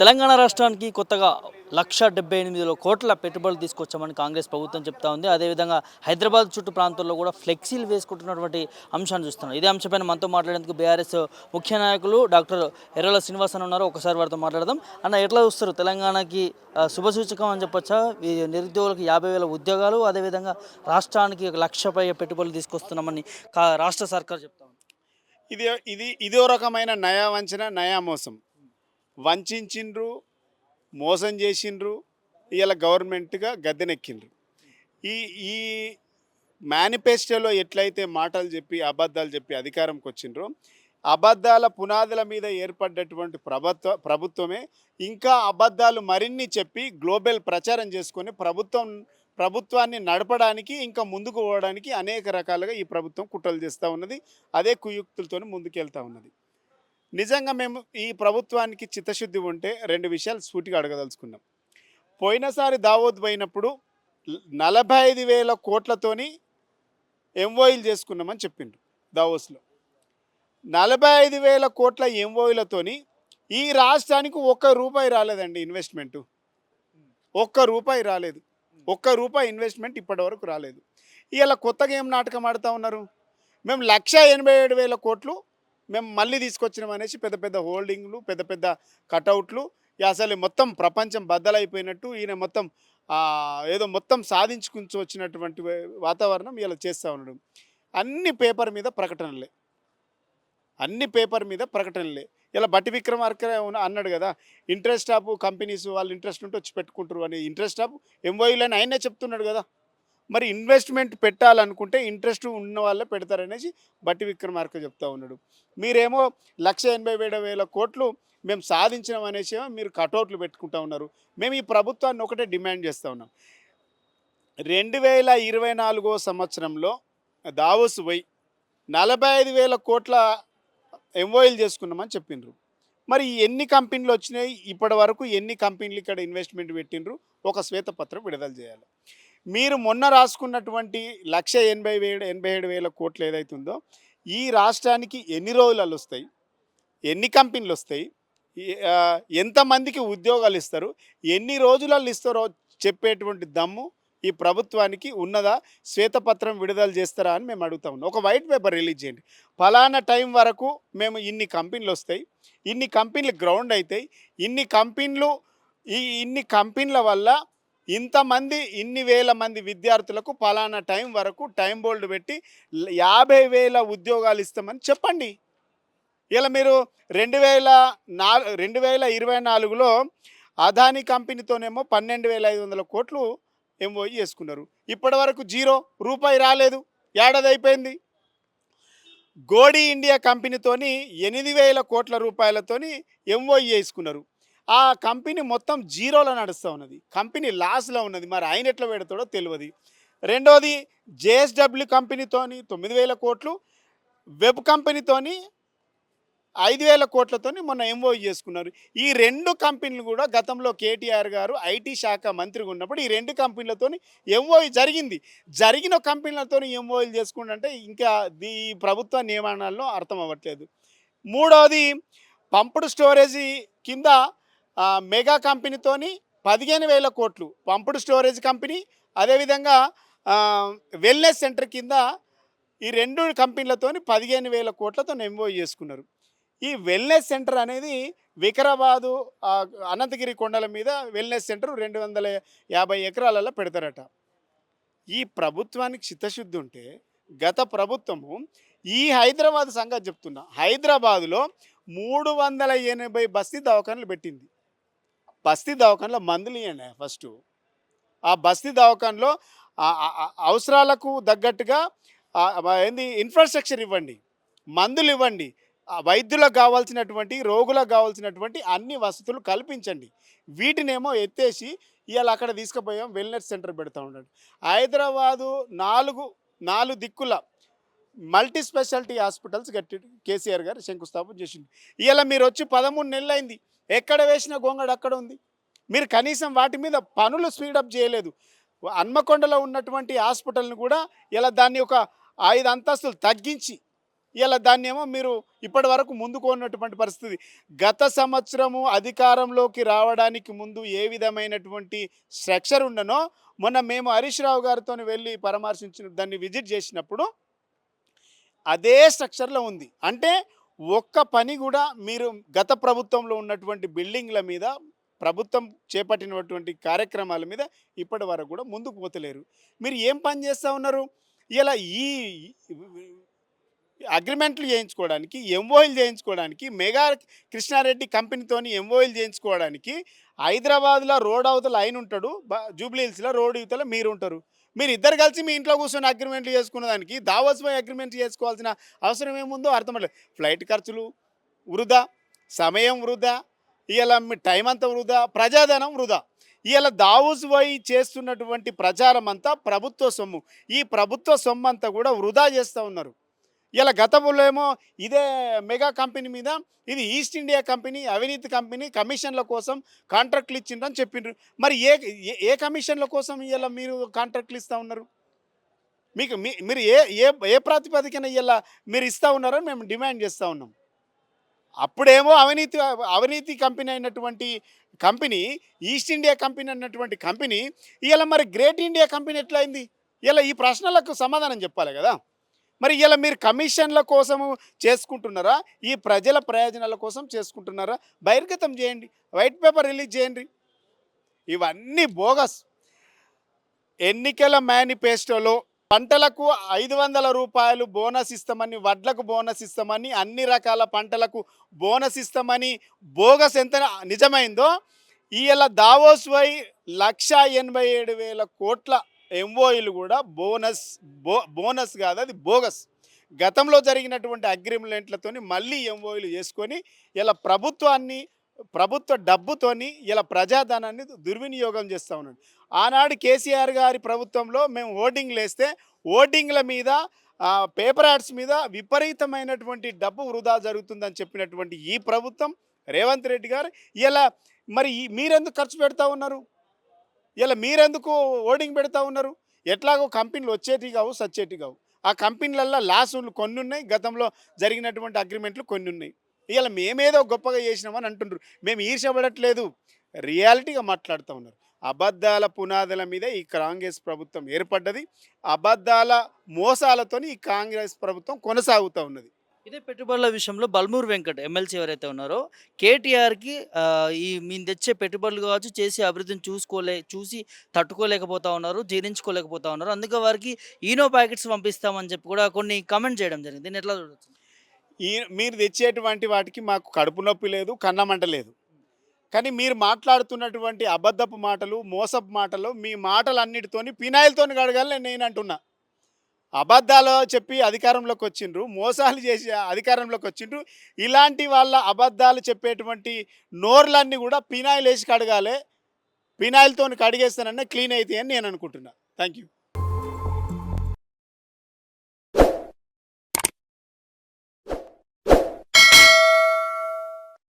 తెలంగాణ రాష్ట్రానికి కొత్తగా లక్ష డెబ్బై ఎనిమిదిలో కోట్ల పెట్టుబడులు తీసుకొచ్చామని కాంగ్రెస్ ప్రభుత్వం చెప్తా ఉంది. అదేవిధంగా హైదరాబాద్ చుట్టూ ప్రాంతాల్లో కూడా ఫ్లెక్సీలు వేసుకుంటున్నటువంటి అంశాన్ని చూస్తున్నాం. ఇదే అంశంపైన మనతో మాట్లాడేందుకు బీఆర్ఎస్ ముఖ్య నాయకులు డాక్టర్ ఎర్రల శ్రీనివాస్ ఉన్నారు. ఒకసారి వారితో మాట్లాడదాం. అన్న ఎట్లా చూస్తారు? తెలంగాణకి శుభసూచకం అని చెప్పొచ్చా? ఈ నిరుద్యోగులకు యాభై వేల ఉద్యోగాలు అదేవిధంగా రాష్ట్రానికి ఒక లక్షపై పెట్టుబడులు తీసుకొస్తున్నామని కా రాష్ట్ర సర్కార్ చెప్తా ఇది ఇది ఇదో రకమైన నయా వంచన నయా మోసం. వంచిండ్రు మోసం చేసిండ్రు ఇలా గవర్నమెంట్గా గద్దెనెక్కిండ్రు. ఈ ఈ మేనిఫెస్టోలో ఎట్లయితే మాటలు చెప్పి అబద్ధాలు చెప్పి అధికారంకి వచ్చిండ్రో అబద్ధాల పునాదుల మీద ఏర్పడ్డటువంటి ప్రభుత్వ ప్రభుత్వమే ఇంకా అబద్ధాలు మరిన్ని చెప్పి గ్లోబల్ ప్రచారం చేసుకొని ప్రభుత్వం ప్రభుత్వాన్ని నడపడానికి ఇంకా ముందుకు పోవడానికి అనేక రకాలుగా ఈ ప్రభుత్వం కుట్రలు చేస్తూ ఉన్నది. అదే కుయుక్తులతో ముందుకెళ్తా ఉన్నది. నిజంగా మేము ఈ ప్రభుత్వానికి చిత్తశుద్ధి ఉంటే రెండు విషయాలు సూటిగా అడగదలుచుకున్నాం. పోయినసారి దావోద్ పోయినప్పుడు నలభై ఐదు వేల కోట్లతోని ఎంఓయిలు చేసుకున్నామని చెప్పిండ్రు దావోస్లో. నలభై ఐదు వేల కోట్ల ఎంఓయిలతోని ఈ రాష్ట్రానికి ఒక్క రూపాయి రాలేదండి ఇన్వెస్ట్మెంటు. ఒక్క రూపాయి రాలేదు. ఒక్క రూపాయి ఇన్వెస్ట్మెంట్ ఇప్పటివరకు రాలేదు. ఇలా కొత్తగా ఏం నాటకం ఆడుతూ ఉన్నారు? మేము లక్ష ఎనభై ఏడు వేల కోట్లు మేము మళ్ళీ తీసుకొచ్చినాం అనేసి పెద్ద పెద్ద హోల్డింగ్లు పెద్ద పెద్ద కటౌట్లు అసలు మొత్తం ప్రపంచం బద్దలైపోయినట్టు ఈయన మొత్తం ఏదో మొత్తం సాధించుకుని వచ్చినటువంటి వాతావరణం ఇలా చేస్తూ ఉండడం అన్ని పేపర్ మీద ప్రకటనలే. అన్ని పేపర్ మీద ప్రకటనలే. ఇలా బట్టి విక్రమార్క అన్నాడు కదా ఇంట్రెస్ట్ ఆఫ్ కంపెనీస్ వాళ్ళు ఇంట్రెస్ట్ ఉంటే వచ్చి పెట్టుకుంటారు అని ఇంట్రెస్ట్ ఆఫ్ ఎంఓఈలు అని ఆయనే చెప్తున్నాడు కదా. మరి ఇన్వెస్ట్మెంట్ పెట్టాలనుకుంటే ఇంట్రెస్ట్ ఉన్న వాళ్ళే పెడతారనేసి బట్టి విక్రమార్క చెప్తా ఉన్నాడు. మీరేమో లక్ష ఎనభై ఏడు వేల కోట్లు మేము సాధించినాం అనేసి మీరు కటౌట్లు పెట్టుకుంటా ఉన్నారు. మేము ఈ ప్రభుత్వాన్ని ఒకటే డిమాండ్ చేస్తూ ఉన్నాం. రెండు వేల ఇరవై నాలుగో సంవత్సరంలో దావోస్ పోయి నలభై ఐదు వేల కోట్ల ఎంఓఎల్ చేసుకున్నామని చెప్పిండ్రు. మరి ఎన్ని కంపెనీలు వచ్చినాయి? ఇప్పటి వరకు ఎన్ని కంపెనీలు ఇక్కడ ఇన్వెస్ట్మెంట్ పెట్టిండ్రు? ఒక శ్వేతపత్రం విడుదల చేయాలి. మీరు మొన్న రాసుకున్నటువంటి లక్ష ఎనభై వేడు ఎనభై ఏడు వేల కోట్లు ఏదైతుందో ఈ రాష్ట్రానికి ఎన్ని రోజులలో వస్తాయి? ఎన్ని కంపెనీలు వస్తాయి? ఎంతమందికి ఉద్యోగాలు ఇస్తారు? ఎన్ని రోజులలో ఇస్తారో చెప్పేటువంటి దమ్ము ఈ ప్రభుత్వానికి ఉన్నదా? శ్వేతపత్రం విడుదల చేస్తారా అని మేము అడుగుతా ఉన్నాం. ఒక వైట్ పేపర్ రిలీజ్ చేయండి. ఫలానా టైం వరకు మేము ఇన్ని కంపెనీలు వస్తాయి ఇన్ని కంపెనీలు గ్రౌండ్ అవుతాయి ఇన్ని కంపెనీలు ఈ ఇన్ని కంపెనీల వల్ల ఇంతమంది ఇన్ని వేల మంది విద్యార్థులకు ఫలానా టైం వరకు టైం బోల్డ్ పెట్టి యాభై వేల ఉద్యోగాలు ఇస్తామని చెప్పండి. ఇలా మీరు రెండు వేల నా రెండు వేల ఇరవై నాలుగులో అదానీ కంపెనీతోనేమో పన్నెండు వేల ఐదు వందల కోట్లు ఎంఓఈ చేసుకున్నారు. ఇప్పటి వరకు జీరో రూపాయి రాలేదు. ఏడాది అయిపోయింది గోడి ఇండియా కంపెనీతోని ఎనిమిది వేల కోట్ల రూపాయలతోని ఎంఓఈ వేసుకున్నారు ఆ కంపెనీ మొత్తం జీరోలో నడుస్తూ ఉన్నది. కంపెనీ లాస్లో ఉన్నది. మరి ఆయన ఎట్లా పెడతాడో తెలియదు రెండోది జేఎస్డబ్ల్యూ కంపెనీతోని తొమ్మిది వేల కోట్లు వెబ్ కంపెనీతోని ఐదు వేల కోట్లతోని మొన్న ఎంఓ చేసుకున్నారు. ఈ రెండు కంపెనీలు కూడా గతంలో కేటీఆర్ గారు ఐటీ శాఖ మంత్రిగా ఉన్నప్పుడు ఈ రెండు కంపెనీలతోని ఎంఓ జరిగింది. జరిగిన కంపెనీలతోని ఎంఓఈలు చేసుకుంటే ఇంకా ఈ ప్రభుత్వ నియమాణాల్లో అర్థం అవ్వట్లేదు. మూడవది పంపుడు స్టోరేజీ కింద మెగా కంపెనీతోని పదిహేను వేల కోట్లు పంపుడు స్టోరేజ్ కంపెనీ అదేవిధంగా వెల్నెస్ సెంటర్ కింద ఈ రెండు కంపెనీలతోని పదిహేను వేల కోట్లతో ఎంఓ చేసుకున్నారు. ఈ వెల్నెస్ సెంటర్ అనేది వికారాబాదు అనంతగిరి కొండల మీద వెల్నెస్ సెంటర్ రెండు వందల యాభై ఎకరాలలో పెడతారట. ఈ ప్రభుత్వానికి చిత్తశుద్ధి ఉంటే గత ప్రభుత్వము ఈ హైదరాబాద్ సంగతి చెప్తున్నా. హైదరాబాదులో మూడు వందల ఎనభై బస్తీ దవాఖానలు పెట్టింది. బస్తీ దవాఖానలో మందులు ఇవ్వండి ఫస్ట్. ఆ బస్తీ దవాఖానలో అవసరాలకు తగ్గట్టుగా ఏంది ఇన్ఫ్రాస్ట్రక్చర్ ఇవ్వండి. మందులు ఇవ్వండి. వైద్యులకు కావాల్సినటువంటి రోగులకు కావాల్సినటువంటి అన్ని వసతులు కల్పించండి. వీటినేమో ఎత్తేసి ఇవాళ అక్కడ తీసుకుపోయాం వెల్నెస్ సెంటర్ పెడతా ఉన్నాడు. హైదరాబాదు నాలుగు నాలుగు దిక్కుల మల్టీ స్పెషాలిటీ హాస్పిటల్స్ కట్టి కేసీఆర్ గారు శంకుస్థాపన చేసింది ఇవాళ మీరు వచ్చి పదమూడు నెలలు అయింది ఎక్కడ వేసిన గొంగడు అక్కడ ఉంది? మీరు కనీసం వాటి మీద పనులు స్పీడప్ చేయలేదు. హన్మకొండలో ఉన్నటువంటి హాస్పిటల్ని కూడా ఇలా దాన్ని ఒక ఐదు అంతస్తులు తగ్గించి ఇలా దాన్ని ఏమో మీరు ఇప్పటి వరకు ముందుకున్నటువంటి పరిస్థితి. గత సంవత్సరము అధికారంలోకి రావడానికి ముందు ఏ విధమైనటువంటి స్ట్రక్చర్ ఉండనో మొన్న మేము హరీష్ రావు గారితో వెళ్ళి పరామర్శించిన దాన్ని విజిట్ చేసినప్పుడు అదే స్ట్రక్చర్లో ఉంది. అంటే ఒక్క పని కూడా మీరు గత ప్రభుత్వంలో ఉన్నటువంటి బిల్డింగ్ల మీద ప్రభుత్వం చేపట్టినటువంటి కార్యక్రమాల మీద ఇప్పటి వరకు కూడా ముందుకు పోతలేరు. మీరు ఏం పని చేస్తూ ఉన్నారు? ఇలా ఈ అగ్రిమెంట్లు చేయించుకోవడానికి ఎంఓయిల్ చేయించుకోవడానికి మెగా కృష్ణారెడ్డి కంపెనీతోని ఎంఓయిల్ చేయించుకోవడానికి హైదరాబాద్లో రోడ్ అవతల ఆయన ఉంటాడు జూబ్లీహిల్స్లో జూబ్లీ హిల్స్లో రోడ్ యువతల మీరు ఉంటారు. మీరు ఇద్దరు కలిసి మీ ఇంట్లో కూర్చొని అగ్రిమెంట్లు చేసుకున్న దానికి దావోస్ పోయి అగ్రిమెంట్ చేసుకోవాల్సిన అవసరం ఏముందో అర్థమలేదు ఫ్లైట్ ఖర్చులు వృధా సమయం వృధా ఇలా మీ టైం అంతా వృధా ప్రజాధనం వృధా. ఇలా దావూస్ పోయి చేస్తున్నటువంటి ప్రచారం అంతా ప్రభుత్వ సొమ్ము. ఈ ప్రభుత్వ సొమ్ము అంతా కూడా వృధా చేస్తూ ఉన్నారు. ఇలా గతంలో ఏమో ఇదే మెగా కంపెనీ మీద ఇది ఈస్ట్ ఇండియా కంపెనీ అవినీతి కంపెనీ కమిషన్ల కోసం కాంట్రాక్ట్లు ఇచ్చిండ్రని చెప్పిండ్రు. మరి ఏ ఏ- ఏ కమిషన్ల కోసం ఇలా మీరు కాంట్రాక్ట్లు ఇస్తూ ఉన్నారు? మీకు మీరు ఏ ఏ ఏ ప్రాతిపదికన ఇలా మీరు ఇస్తూ ఉన్నారని మేము డిమాండ్ చేస్తూ ఉన్నాం. అప్పుడేమో అవినీతి అవినీతి కంపెనీ అయినటువంటి కంపెనీ ఈస్ట్ ఇండియా కంపెనీ అన్నటువంటి కంపెనీ ఇలా మరి గ్రేట్ ఇండియా కంపెనీ ఎట్లయింది? ఇలా ఈ ప్రశ్నలకు సమాధానం చెప్పాలి కదా? మరి ఇలా మీరు కమిషన్ల కోసము చేసుకుంటున్నారా? ఈ ప్రజల ప్రయోజనాల కోసం చేసుకుంటున్నారా? బహిర్గతం చేయండి. వైట్ పేపర్ రిలీజ్ చేయండి. ఇవన్నీ బోగస్. ఎన్నికల మేనిఫెస్టోలో పంటలకు ఐదు వందల రూపాయలు బోనస్ ఇస్తామని వడ్లకు బోనస్ ఇస్తామని అన్ని రకాల పంటలకు బోనస్ ఇస్తామని బోగస్ ఎంత నిజమైందో ఇలా దావోస్ వై లక్ష ఎనభై ఏడు వేల కోట్ల ఎంఓఈలు కూడా బోనస్ బో బోనస్ కాదు అది బోగస్. గతంలో జరిగినటువంటి అగ్రిమెంట్లతోని మళ్ళీ ఎంఓఈలు చేసుకొని ఇలా ప్రభుత్వాన్ని ప్రభుత్వ డబ్బుతోని ఇలా ప్రజాధనాన్ని దుర్వినియోగం చేస్తూ ఉన్నాడు. ఆనాడు కేసీఆర్ గారి ప్రభుత్వంలో మేము ఓటింగ్లు వేస్తే ఓటింగ్ల మీద పేపర్ యాడ్స్ మీద విపరీతమైనటువంటి డబ్బు వృధా జరుగుతుందని చెప్పినటువంటి ఈ ప్రభుత్వం రేవంత్ రెడ్డి గారు ఇలా మరి మీరెందుకు ఖర్చు పెడతా ఉన్నారు? ఇలా మీరెందుకు ఓడింగ్ పెడతా ఉన్నారు? ఎట్లాగో కంపెనీలు వచ్చేటి కావు సచ్చేటి కావు. ఆ కంపెనీలల్లో లాసులు కొన్ని ఉన్నాయి గతంలో జరిగినటువంటి అగ్రిమెంట్లు కొన్ని ఉన్నాయి ఇలా మేమేదో గొప్పగా చేసినామని అంటుండ్రు. మేము ఈర్షపడట్లేదు రియాలిటీగా మాట్లాడుతూ ఉన్నారు. అబద్ధాల పునాదుల మీద ఈ కాంగ్రెస్ ప్రభుత్వం ఏర్పడ్డది. అబద్ధాల మోసాలతోని ఈ కాంగ్రెస్ ప్రభుత్వం కొనసాగుతూ ఉన్నది. ఇదే పెట్టుబడుల విషయంలో బల్మూర్ వెంకట్ ఎమ్మెల్సీ ఎవరైతే ఉన్నారో కేటీఆర్కి ఈ మేము తెచ్చే పెట్టుబడులు కావచ్చు చేసే అభివృద్ధిని చూసుకోలే చూసి తట్టుకోలేకపోతా ఉన్నారు జీర్ణించుకోలేకపోతా ఉన్నారు. అందుకే వారికి ఈనో ప్యాకెట్స్ పంపిస్తామని చెప్పి కూడా కొన్ని కమెంట్ చేయడం జరిగింది. దీన్ని ఎట్లా చూడవచ్చు ఈ మీరు తెచ్చేటువంటి వాటికి మాకు కడుపు నొప్పి లేదు కన్నమంట లేదు. కానీ మీరు మాట్లాడుతున్నటువంటి అబద్ధపు మాటలు మోసపు మాటలు మీ మాటలన్నిటితోని పినాయిల్తోని కడగాలని నేను అంటున్నా. అబద్ధాలు చెప్పి అధికారంలోకి వచ్చిండ్రు మోసాలు చేసి అధికారంలోకి వచ్చిండ్రు. ఇలాంటి వాళ్ళ అబద్ధాలు చెప్పేటువంటి నోర్లన్నీ కూడా పినాయిల్ వేసి కడగాలి. పినాయిల్తో కడిగేస్తానన్నా క్లీన్ అవుతాయని నేను అనుకుంటున్నా. Thank you